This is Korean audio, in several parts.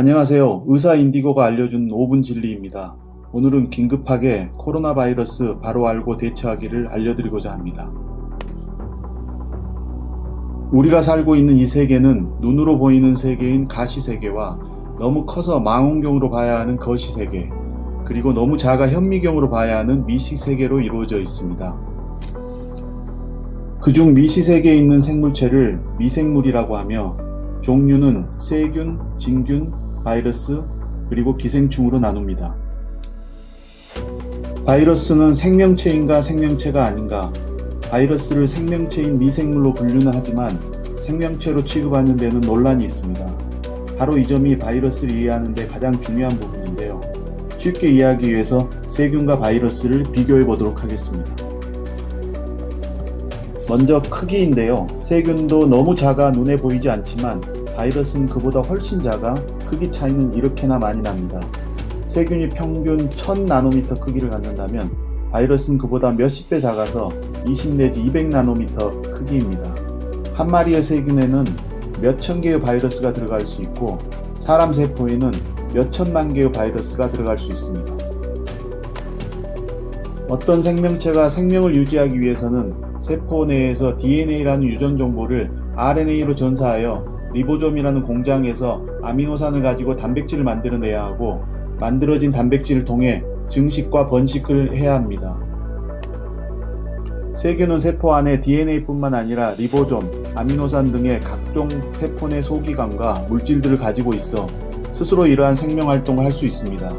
안녕하세요. 의사 인디고가 알려준 5분 진리입니다. 오늘은 긴급하게 코로나 바이러스 바로 알고 대처하기를 알려드리고자 합니다. 우리가 살고 있는 이 세계는 눈으로 보이는 세계인 가시 세계와 너무 커서 망원경으로 봐야 하는 거시 세계, 그리고 너무 작아 현미경으로 봐야 하는 미시 세계로 이루어져 있습니다. 그중 미시 세계에 있는 생물체를 미생물이라고 하며 종류는 세균, 진균, 바이러스, 그리고 기생충으로 나눕니다. 바이러스는 생명체인가 생명체가 아닌가, 바이러스를 생명체인 미생물로 분류는 하지만 생명체로 취급하는 데는 논란이 있습니다. 바로 이 점이 바이러스를 이해하는 데 가장 중요한 부분인데요. 쉽게 이해하기 위해서 세균과 바이러스를 비교해 보도록 하겠습니다. 먼저 크기인데요. 세균도 너무 작아 눈에 보이지 않지만 바이러스는 그보다 훨씬 작아 크기 차이는 이렇게나 많이 납니다. 세균이 평균 1000나노미터 크기를 갖는다면 바이러스는 그보다 몇십 배 작아서 20 내지 200나노미터 크기입니다. 한 마리의 세균에는 몇천 개의 바이러스가 들어갈 수 있고 사람 세포에는 몇천만 개의 바이러스가 들어갈 수 있습니다. 어떤 생명체가 생명을 유지하기 위해서는 세포 내에서 DNA라는 유전 정보를 RNA로 전사하여 리보좀이라는 공장에서 아미노산을 가지고 단백질을 만들어내야 하고 만들어진 단백질을 통해 증식과 번식을 해야 합니다. 세균은 세포 안에 DNA뿐만 아니라 리보좀, 아미노산 등의 각종 세포 내 소기관과 물질들을 가지고 있어 스스로 이러한 생명 활동을 할 수 있습니다.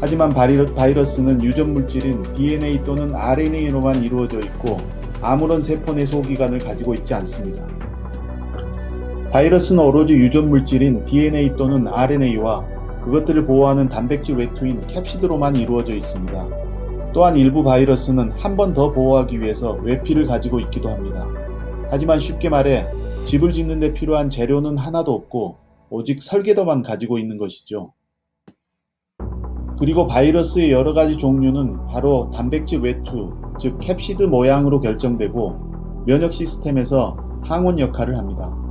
하지만 바이러스는 유전 물질인 DNA 또는 RNA로만 이루어져 있고 아무런 세포 내 소기관을 가지고 있지 않습니다. 바이러스는 오로지 유전 물질인 DNA 또는 RNA와 그것들을 보호하는 단백질 외투인 캡시드로만 이루어져 있습니다. 또한 일부 바이러스는 한 번 더 보호하기 위해서 외피를 가지고 있기도 합니다. 하지만 쉽게 말해 집을 짓는 데 필요한 재료는 하나도 없고 오직 설계도만 가지고 있는 것이죠. 그리고 바이러스의 여러 가지 종류는 바로 단백질 외투, 즉 캡시드 모양으로 결정되고 면역 시스템에서 항원 역할을 합니다.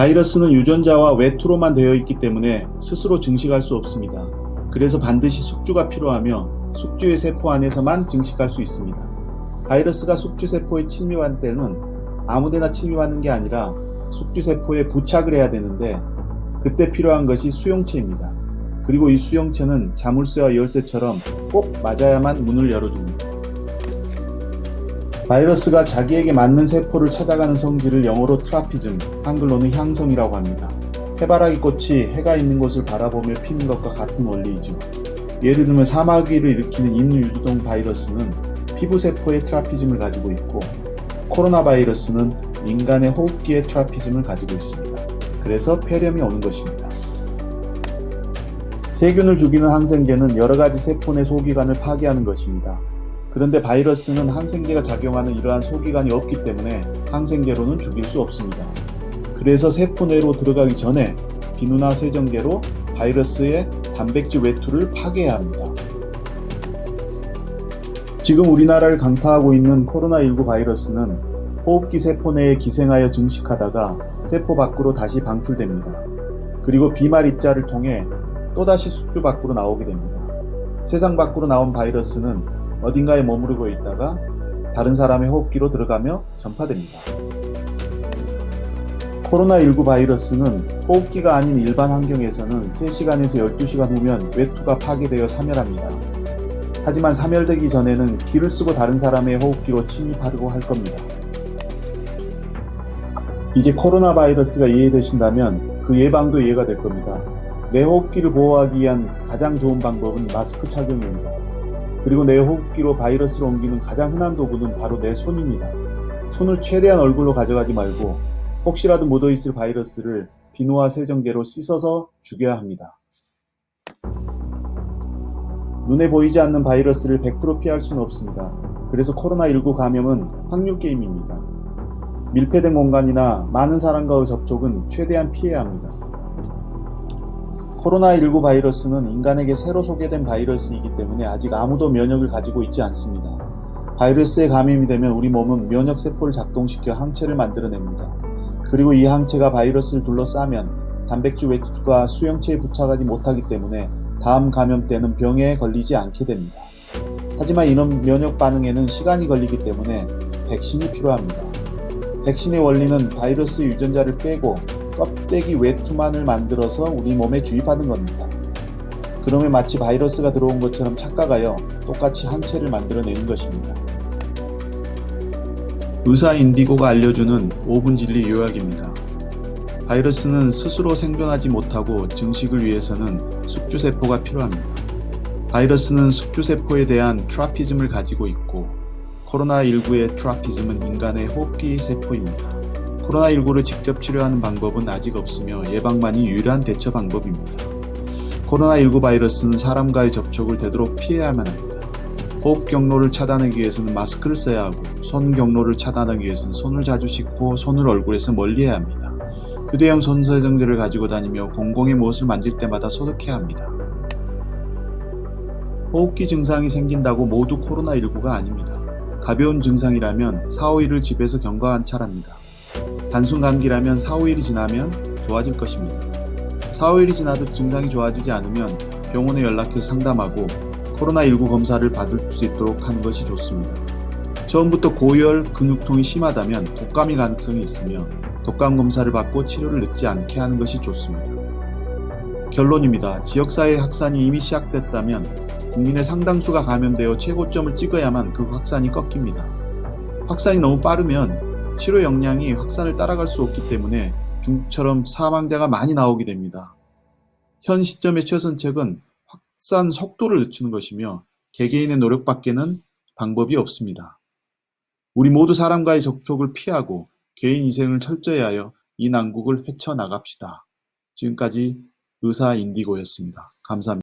바이러스는 유전자와 외투로만 되어 있기 때문에 스스로 증식할 수 없습니다. 그래서 반드시 숙주가 필요하며 숙주의 세포 안에서만 증식할 수 있습니다. 바이러스가 숙주 세포에 침입한 때는 아무데나 침입하는 게 아니라 숙주 세포에 부착을 해야 되는데 그때 필요한 것이 수용체입니다. 그리고 이 수용체는 자물쇠와 열쇠처럼 꼭 맞아야만 문을 열어줍니다. 바이러스가 자기에게 맞는 세포를 찾아가는 성질을 영어로 트라피즘, 한글로는 향성이라고 합니다. 해바라기 꽃이 해가 있는 곳을 바라보며 피는 것과 같은 원리이죠. 예를 들면 사마귀를 일으키는 인유두동 바이러스는 피부세포의 트라피즘을 가지고 있고 코로나 바이러스는 인간의 호흡기의 트라피즘을 가지고 있습니다. 그래서 폐렴이 오는 것입니다. 세균을 죽이는 항생제는 여러 가지 세포 내 소기관을 파괴하는 것입니다. 그런데 바이러스는 항생제가 작용하는 이러한 소기관이 없기 때문에 항생제로는 죽일 수 없습니다. 그래서 세포 내로 들어가기 전에 비누나 세정제로 바이러스의 단백질 외투를 파괴해야 합니다. 지금 우리나라를 강타하고 있는 코로나19 바이러스는 호흡기 세포 내에 기생하여 증식하다가 세포 밖으로 다시 방출됩니다. 그리고 비말 입자를 통해 또다시 숙주 밖으로 나오게 됩니다. 세상 밖으로 나온 바이러스는 어딘가에 머무르고 있다가 다른 사람의 호흡기로 들어가며 전파됩니다. 코로나19 바이러스는 호흡기가 아닌 일반 환경에서는 3시간에서 12시간 후면 외투가 파괴되어 사멸합니다. 하지만 사멸되기 전에는 기를 쓰고 다른 사람의 호흡기로 침입하려고 할 겁니다. 이제 코로나 바이러스가 이해되신다면 그 예방도 이해가 될 겁니다. 내 호흡기를 보호하기 위한 가장 좋은 방법은 마스크 착용입니다. 그리고 내 호흡기로 바이러스를 옮기는 가장 흔한 도구는 바로 내 손입니다. 손을 최대한 얼굴로 가져가지 말고 혹시라도 묻어있을 바이러스를 비누와 세정제로 씻어서 죽여야 합니다. 눈에 보이지 않는 바이러스를 100% 피할 수는 없습니다. 그래서 코로나19 감염은 확률 게임입니다. 밀폐된 공간이나 많은 사람과의 접촉은 최대한 피해야 합니다. 코로나19 바이러스는 인간에게 새로 소개된 바이러스이기 때문에 아직 아무도 면역을 가지고 있지 않습니다. 바이러스에 감염이 되면 우리 몸은 면역 세포를 작동시켜 항체를 만들어냅니다. 그리고 이 항체가 바이러스를 둘러싸면 단백질 외투가 수용체에 부착하지 못하기 때문에 다음 감염 때는 병에 걸리지 않게 됩니다. 하지만 이런 면역 반응에는 시간이 걸리기 때문에 백신이 필요합니다. 백신의 원리는 바이러스 유전자를 빼고 껍데기 외투만을 만들어서 우리 몸에 주입하는 겁니다. 그러면 마치 바이러스가 들어온 것처럼 착각하여 똑같이 항체를 만들어내는 것입니다. 의사 인디고가 알려주는 5분 진리 요약입니다. 바이러스는 스스로 생존하지 못하고 증식을 위해서는 숙주세포가 필요합니다. 바이러스는 숙주세포에 대한 트라피즘을 가지고 있고 코로나19의 트라피즘은 인간의 호흡기 세포입니다. 코로나19를 직접 치료하는 방법은 아직 없으며 예방만이 유일한 대처 방법입니다. 코로나19 바이러스는 사람과의 접촉을 되도록 피해야만 합니다. 호흡 경로를 차단하기 위해서는 마스크를 써야 하고 손 경로를 차단하기 위해서는 손을 자주 씻고 손을 얼굴에서 멀리 해야 합니다. 휴대용 손세정제를 가지고 다니며 공공의 무엇을 만질 때마다 소독해야 합니다. 호흡기 증상이 생긴다고 모두 코로나19가 아닙니다. 가벼운 증상이라면 4, 5일을 집에서 경과 관찰합니다. 단순 감기라면 4, 5일이 지나면 좋아질 것입니다. 4, 5일이 지나도 증상이 좋아지지 않으면 병원에 연락해 상담하고 코로나19 검사를 받을 수 있도록 하는 것이 좋습니다. 처음부터 고열, 근육통이 심하다면 독감일 가능성이 있으며 독감 검사를 받고 치료를 늦지 않게 하는 것이 좋습니다. 결론입니다. 지역사회 확산이 이미 시작됐다면 국민의 상당수가 감염되어 최고점을 찍어야만 그 확산이 꺾입니다. 확산이 너무 빠르면 치료 역량이 확산을 따라갈 수 없기 때문에 중국처럼 사망자가 많이 나오게 됩니다. 현 시점의 최선책은 확산 속도를 늦추는 것이며 개개인의 노력밖에는 방법이 없습니다. 우리 모두 사람과의 접촉을 피하고 개인 위생을 철저히 하여 이 난국을 헤쳐나갑시다. 지금까지 의사 인디고였습니다. 감사합니다.